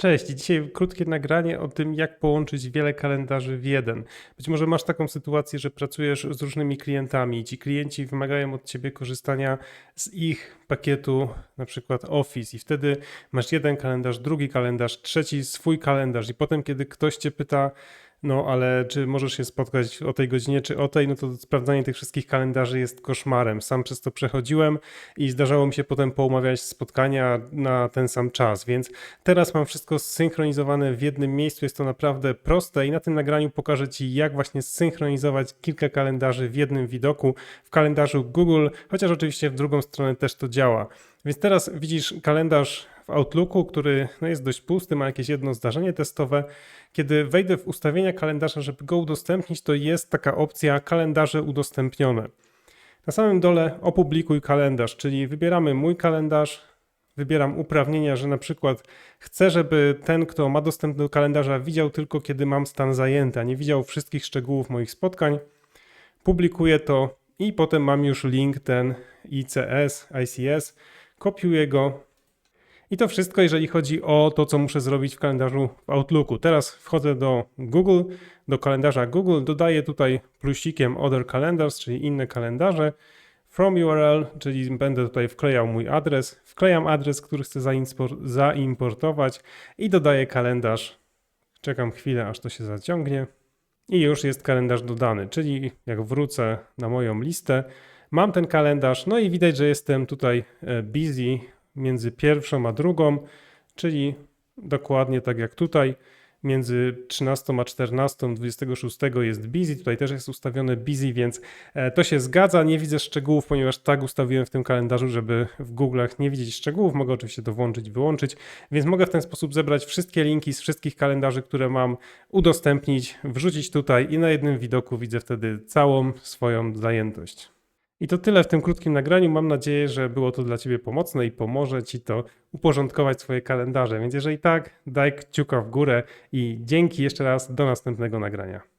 Cześć, dzisiaj krótkie nagranie o tym, jak połączyć wiele kalendarzy w jeden. Być może masz taką sytuację, że pracujesz z różnymi klientami i ci klienci wymagają od ciebie korzystania z ich pakietu, na przykład Office, i wtedy masz jeden kalendarz, drugi kalendarz, trzeci swój kalendarz, i potem, kiedy ktoś cię pyta, no ale czy możesz się spotkać o tej godzinie, czy o tej, no to sprawdzanie tych wszystkich kalendarzy jest koszmarem. Sam przez to przechodziłem i zdarzało mi się potem poumawiać spotkania na ten sam czas, więc teraz mam wszystko zsynchronizowane w jednym miejscu. Jest to naprawdę proste i na tym nagraniu pokażę Ci, jak właśnie zsynchronizować kilka kalendarzy w jednym widoku w kalendarzu Google, chociaż oczywiście w drugą stronę też to działa. Więc teraz widzisz kalendarz w Outlooku, który no, jest dość pusty, ma jakieś jedno zdarzenie testowe. Kiedy wejdę w ustawienia kalendarza, żeby go udostępnić, to jest taka opcja kalendarze udostępnione. Na samym dole opublikuj kalendarz, czyli wybieramy mój kalendarz, wybieram uprawnienia, że na przykład chcę, żeby ten, kto ma dostęp do kalendarza, widział tylko kiedy mam stan zajęty, a nie widział wszystkich szczegółów moich spotkań. Publikuję to i potem mam już link ten ICS, ICS, kopiuję go i to wszystko, jeżeli chodzi o to, co muszę zrobić w kalendarzu w Outlooku. Teraz wchodzę do Google, do kalendarza Google, dodaję tutaj plusikiem Other Calendars, czyli inne kalendarze. From URL, czyli będę tutaj wklejał mój adres. Wklejam adres, który chcę zaimportować i dodaję kalendarz. Czekam chwilę, aż to się zaciągnie. I już jest kalendarz dodany, czyli jak wrócę na moją listę, mam ten kalendarz, no i widać, że jestem tutaj e, busy między pierwszą a drugą, czyli dokładnie tak jak tutaj. Między 13 a 14, 26 jest busy, tutaj też jest ustawione busy, więc e, to się zgadza. Nie widzę szczegółów, ponieważ tak ustawiłem w tym kalendarzu, żeby w Google'ach nie widzieć szczegółów. Mogę oczywiście to włączyć, wyłączyć, więc mogę w ten sposób zebrać wszystkie linki z wszystkich kalendarzy, które mam, udostępnić, wrzucić tutaj i na jednym widoku widzę wtedy całą swoją zajętość. I to tyle w tym krótkim nagraniu. Mam nadzieję, że było to dla Ciebie pomocne i pomoże Ci to uporządkować swoje kalendarze. Więc jeżeli tak, daj kciuka w górę i dzięki jeszcze raz do następnego nagrania.